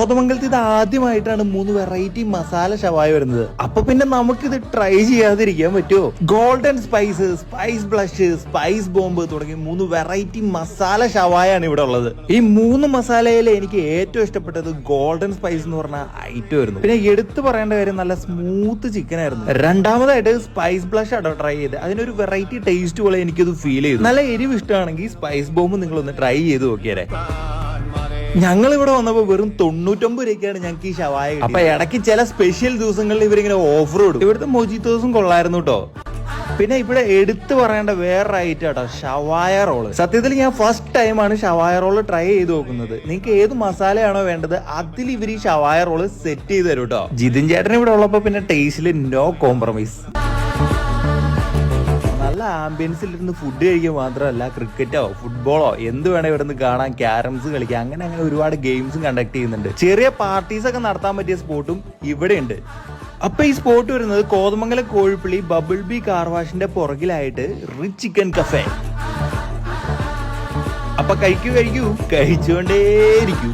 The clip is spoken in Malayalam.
കോതമംഗലത്ത് ഇത് ആദ്യമായിട്ടാണ് മൂന്ന് വെറൈറ്റി മസാല ഷവായ വരുന്നത്. അപ്പൊ പിന്നെ നമുക്ക് ഇത് ട്രൈ ചെയ്യാതിരിക്കാൻ പറ്റുമോ? Golden spice spice blush spice bomb തുടങ്ങി മൂന്ന് വെറൈറ്റി മസാല ഷവായാണ് ഇവിടെ ഉള്ളത്. ഈ മൂന്ന് മസാലയിൽ എനിക്ക് ഏറ്റവും ഇഷ്ടപ്പെട്ടത് ഗോൾഡൻ സ്പൈസ് എന്ന് പറഞ്ഞ ഐറ്റം ആയിരുന്നു. പിന്നെ എടുത്തു പറയേണ്ട കാര്യം നല്ല സ്മൂത്ത് ചിക്കൻ ആയിരുന്നു. രണ്ടാമതായിട്ട് സ്പൈസ് ബ്ലഷ് ആണോ ട്രൈ ചെയ്ത് അതിനൊരു വെറൈറ്റി ടേസ്റ്റ് പോലെ എനിക്കത് ഫീൽ ചെയ്തു. നല്ല എരിവ് ഇഷ്ടമാണെങ്കിൽ സ്പൈസ് ബോംബ് നിങ്ങൾ ഒന്ന് ട്രൈ ചെയ്ത് നോക്കിയാലേ ഞങ്ങൾ ഇവിടെ വന്നപ്പോ വെറും തൊണ്ണൂറ്റൊമ്പത് രൂപയ്ക്കാണ് ഞങ്ങൾക്ക് ഈ ഷവായ. അപ്പൊ ഇടയ്ക്ക് ചില സ്പെഷ്യൽ ദിവസങ്ങളിൽ ഇവരിങ്ങനെ ഓഫർ കൊടുക്കും ഇവിടുത്തെ മൊജിത്തോസും കൊള്ളായിരുന്നു കേട്ടോ പിന്നെ ഇവിടെ എടുത്തു പറയേണ്ട വേറെ ഐറ്റം കേട്ടോ ഷവായ റോൾ. സത്യത്തിൽ ഞാൻ ഫസ്റ്റ് ടൈമാണ് ഷവായ റോൾ ട്രൈ ചെയ്ത് നോക്കുന്നത്. നിങ്ങൾക്ക് ഏത് മസാലയാണോ വേണ്ടത് അതിൽ ഇവർ ഈ ഷവായ റോൾ സെറ്റ് ചെയ്ത് തരും കേട്ടോ ജിതിൻ ചേട്ടൻ ഇവിടെ ഉള്ളപ്പോ പിന്നെ ടേസ്റ്റിൽ നോ കോംപ്രമൈസ് നല്ല ആംബിയൻസിൽ ഇരുന്ന് ഫുഡ് കഴിക്കുക മാത്രമല്ല ക്രിക്കറ്റോ ഫുട്ബോളോ എന്ത് വേണേ ഇവിടെ നിന്ന് കാണാൻ ക്യാരംസ് കളിക്കാം അങ്ങനെ അങ്ങനെ ഒരുപാട് ഗെയിംസും കണ്ടക്ട് ചെയ്യുന്നുണ്ട്. ചെറിയ പാർട്ടീസ് ഒക്കെ നടത്താൻ പറ്റിയ സ്പോട്ടും ഇവിടെ ഉണ്ട് അപ്പൊ ഈ സ്പോട്ട് വരുന്നത് കോതമംഗലം കോഴിപ്പള്ളി ബബിൾ ബി കാർവാഷിന്റെ പുറകിലായിട്ട് റിച്ച് ചിക്കൻ കഫേ അപ്പൊ കഴിക്കൂ കഴിക്കൂ കഴിച്ചുകൊണ്ടേയിരിക്കൂ.